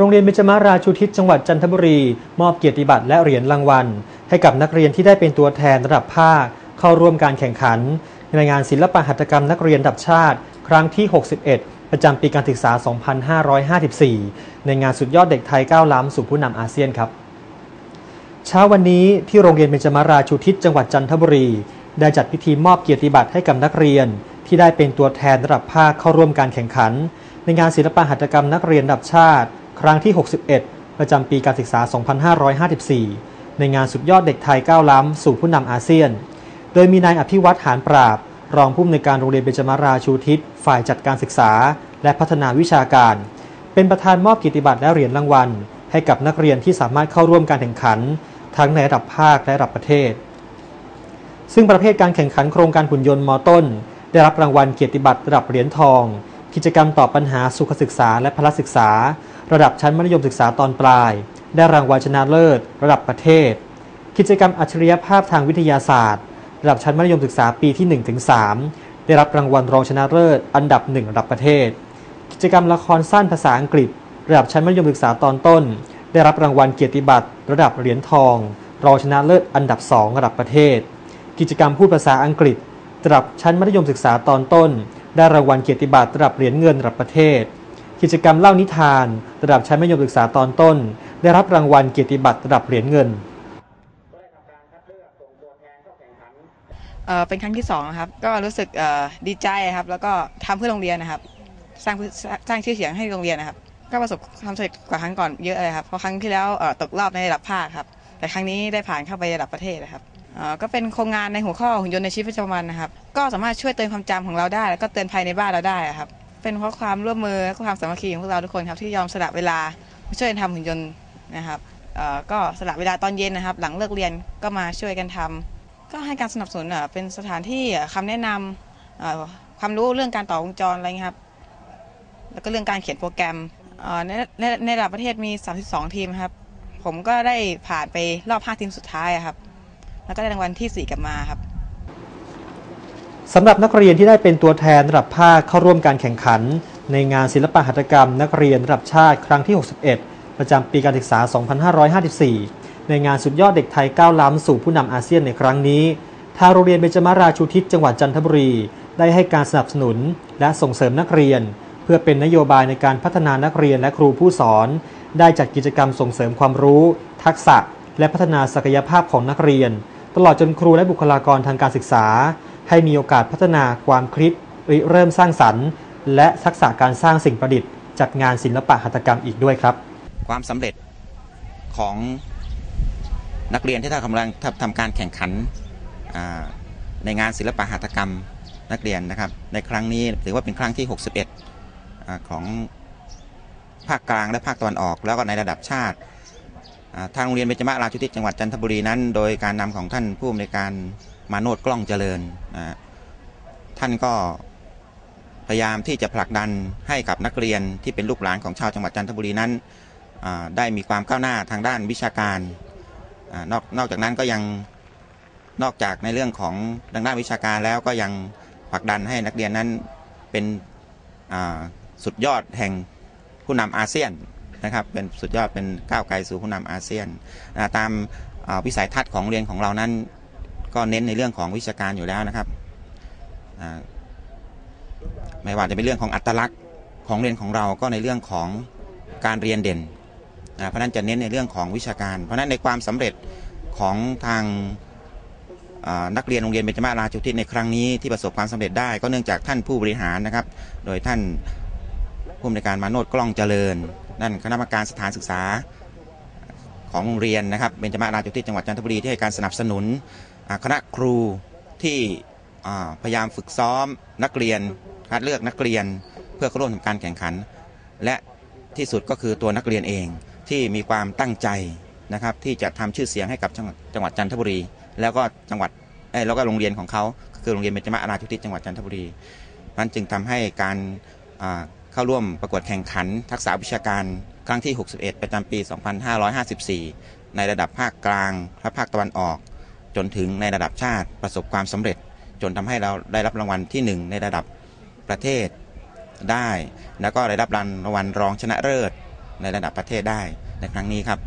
โรงเรียนเบญจมาราชูทิศจังหวัดจันทบุรี มอบเกียรติบัตรและเหรียญรางวัล ให้กับนักเรียนที่ได้เป็นตัวแทนระดับภาค เข้าร่วมการแข่งขัน ในงานศิลปหัตถกรรมนักเรียนระดับชาติ ครั้งที่ 61 ประจำปีการศึกษา 2554 ในงานสุดยอดเด็กไทยก้าวล้ำสู่ผู้นำอาเซียนครับ เช้าวันนี้ที่โรงเรียนเบญจมาราชูทิศจังหวัดจันทบุรี ได้จัดพิธีมอบเกียรติบัตรให้กับนักเรียน ที่ได้เป็นตัวแทนระดับภาคเข้าร่วมการแข่งขัน ในงานศิลปหัตถกรรมนักเรียนระดับชาติ ครั้งที่ 61 ประจำปีการศึกษา 2554 ในงานสุดยอดเด็กไทยก้าวล้ำ สู่ผู้นำอาเซียน โดยมีนายอภิวัตหานปราบ รองผู้อำนวยการโรงเรียนเบญจมาราชูทิศ ฝ่ายจัดการศึกษา และพัฒนาวิชาการ เป็นประธานมอบเกียรติบัตรและเหรียญรางวัล ให้กับนักเรียนที่สามารถเข้าร่วมการแข่งขัน ทั้งในระดับภาคและระดับประเทศ ซึ่งประเภทการแข่งขันโครงการหุ่นยนต์มต้น ได้รับรางวัลเกียรติบัตรระดับเหรียญทอง กิจกรรมตอบปัญหาสุขศึกษาและพละศึกษา ระดับชั้นมัธยมศึกษาตอนปลาย ได้รางวัลชนะเลิศ ระดับประเทศ กิจกรรมอัจฉริยภาพทางวิทยาศาสตร์ ระดับชั้นมัธยมศึกษาปีที่ 1-3 ได้รับรางวัลรองชนะเลิศ อันดับหนึ่งระดับประเทศ กิจกรรมละครสั้นภาษาอังกฤษ ระดับชั้นมัธยมศึกษาตอนต้น ได้รับรางวัลเกียรติบัตรระดับเหรียญทอง รองชนะเลิศ อันดับ 2 ระดับประเทศ กิจกรรมพูดภาษาอังกฤษระดับชั้นมัธยมศึกษาตอนต้น ได้รางวัลเกียรติบัตรระดับเหรียญเงินระดับประเทศ กิจกรรมเล่านิทาน ระดับชั้นมัธยมศึกษาตอนต้น ได้รับรางวัลเกียรติบัตรระดับเหรียญเงินเอ่อเป็นครั้งที่สองครับก็รู้สึกเอ่อดีใจครับ แล้วก็ทำเพื่อโรงเรียนนะครับ สร้างสร้างชื่อเสียงให้โรงเรียนนะครับ ก็ประสบความสำเร็จกว่าครั้งก่อนเยอะเลยครับเพราะครั้งที่แล้วเอ่อตกรอบในระดับภาคครับ แต่ครั้งนี้ได้ผ่านเข้าไประดับประเทศนะครับเอ่อก็เป็นโครงงานในหัวข้อหุ่นยนต์ในชีวิตประจำวันนะครับ ก็สามารถช่วยเตือนความจำของเราได้ แล้วก็เตือนภัยในบ้านเราได้อะครับ เป็นเพราะความร่วมมือและความสามัคคีของพวกเราทุกคนครับที่ยอมสละเวลามาช่วยกันทำหุ่นยนต์นะครับเอ่อก็สละเวลาตอนเย็นนะครับ หลังเลิกเรียนก็มาช่วยกันทำก็ให้การสนับสนุนอะเป็นสถานที่อะคำแนะนำอ่าความรู้เรื่องการต่อวงจรอะไรเงี้ยครับ แล้วก็เรื่องการเขียนโปรแกรมอ่าในในในระดับประเทศมี 32 ทีมครับ ผมก็ได้ผ่านไปรอบ 5 ทีมสุดท้ายอะครับ แล้วก็ได้รางวัลที่ 4 กลับมาครับ สำหรับนักเรียนที่ได้เป็นตัวแทนระดับภาคเข้าร่วมการแข่งขัน ในงานศิลปหัตถกรรม นักเรียนระดับชาติครั้งที่ 61 ประจำปีการศึกษา 2554 ในงานสุดยอดเด็กไทยก้าวล้ำสู่ผู้นำอาเซียนในครั้งนี้ ทางโรงเรียนเบญจมาราชูทิศจังหวัดจันทบุรี ได้ให้การสนับสนุน และส่งเสริมนักเรียน เพื่อเป็นนโยบายในการพัฒนานักเรียนและครูผู้สอน ได้จัดกิจกรรมส่งเสริมความรู้ ทักษะ และพัฒนาศักยภาพของนักเรียน ตลอดจนครูและบุคลากรทางการศึกษา ให้มีโอกาสพัฒนาความคิดริเริ่มสร้างสรรค์ และทักษะการสร้างสิ่งประดิษฐ์จากงานศิลปะหัตถกรรมอีกด้วยครับ ความสำเร็จของนักเรียนที่ทำกำลังทำการแข่งขันในงานศิลปะหัตถกรรมนักเรียนนะครับ ในครั้งนี้ถือว่าเป็นครั้งที่ 61อของภาคกลางและภาคตะวันออก แล้วก็ในระดับชาติ ทางโรงเรียนเบญจมาราชุทิศจังหวัดจันทบุรีนั้น โดยการนำของท่านผู้อำนวยการมาโนดกล้องเจริญนะท่านก็พยายามที่จะผลักดันให้กับนักเรียนที่เป็นลูกหลานของชาวจังหวัดจันทบุรีนั้นได้มีความก้าวหน้าทางด้านวิชาการอนอกนอกจากนั้นก็ยังนอกจากในเรื่องของทางด้านวิชาการแล้วก็ยังผลักดันให้นักเรียนนั้นเป็นสุดยอดแห่งผู้นำอาเซียน นะครับเป็นสุดยอดเป็นก้าวไกลสู่ผู้นำอาเซียนตามวิสัยทัศน์ของเรียนของเรานั้น ก็เน้นในเรื่องของวิชาการอยู่แล้วนะครับไม่ว่าจะเป็นเรื่องของอัตลักษณ์ของเรียนของเราก็ในเรื่องของการเรียนเด่นเพราะนั้นจะเน้นในเรื่องของวิชาการ เพราะนั้นในความสำเร็จของทางนักเรียนโรงเรียนเบญจมาราชุทิศในครั้งนี้ที่ประสบความสำเร็จได้ก็เนื่องจากท่านผู้บริหารนะครับ โดยท่านผู้อำนวยการมาโนดกล้องเจริญ นั่นคณะกรรมการสถานศึกษาของโรงเรียนนะครับเบญจมาราชุทิจังหวัดจันทบุรีที่ให้การสนับสนุนคณะครูที่พยายามฝึกซ้อมนักเรียนคัดเลือกนักเรียนเพื่อเข้าร่วมการแข่งขัน และที่สุดก็คือตัวนักเรียนเองที่มีความตั้งใจนะครับที่จะทำชื่อเสียงให้กับจังหวัดจันทบุรี แล้วก็จังหวัดแล้วก็โรงเรียนของเขาคือโรงเรียนเบญจมาราชุทิจังหวัดจันทบุรีนั้นจึงทำให้การ เข้าร่วมประกวดแข่งขัน ทักษะวิชาการครั้งที่ 61 ประจำปี 2554 ในระดับภาคกลางและภาคตะวันออก จนถึงในระดับชาติประสบความสำเร็จ จนทำให้เราได้รับรางวัลที่ 1 ในระดับประเทศได้ แล้วก็ได้รับรางวัลรองชนะเลิศในระดับประเทศได้ในครั้งนี้ครับ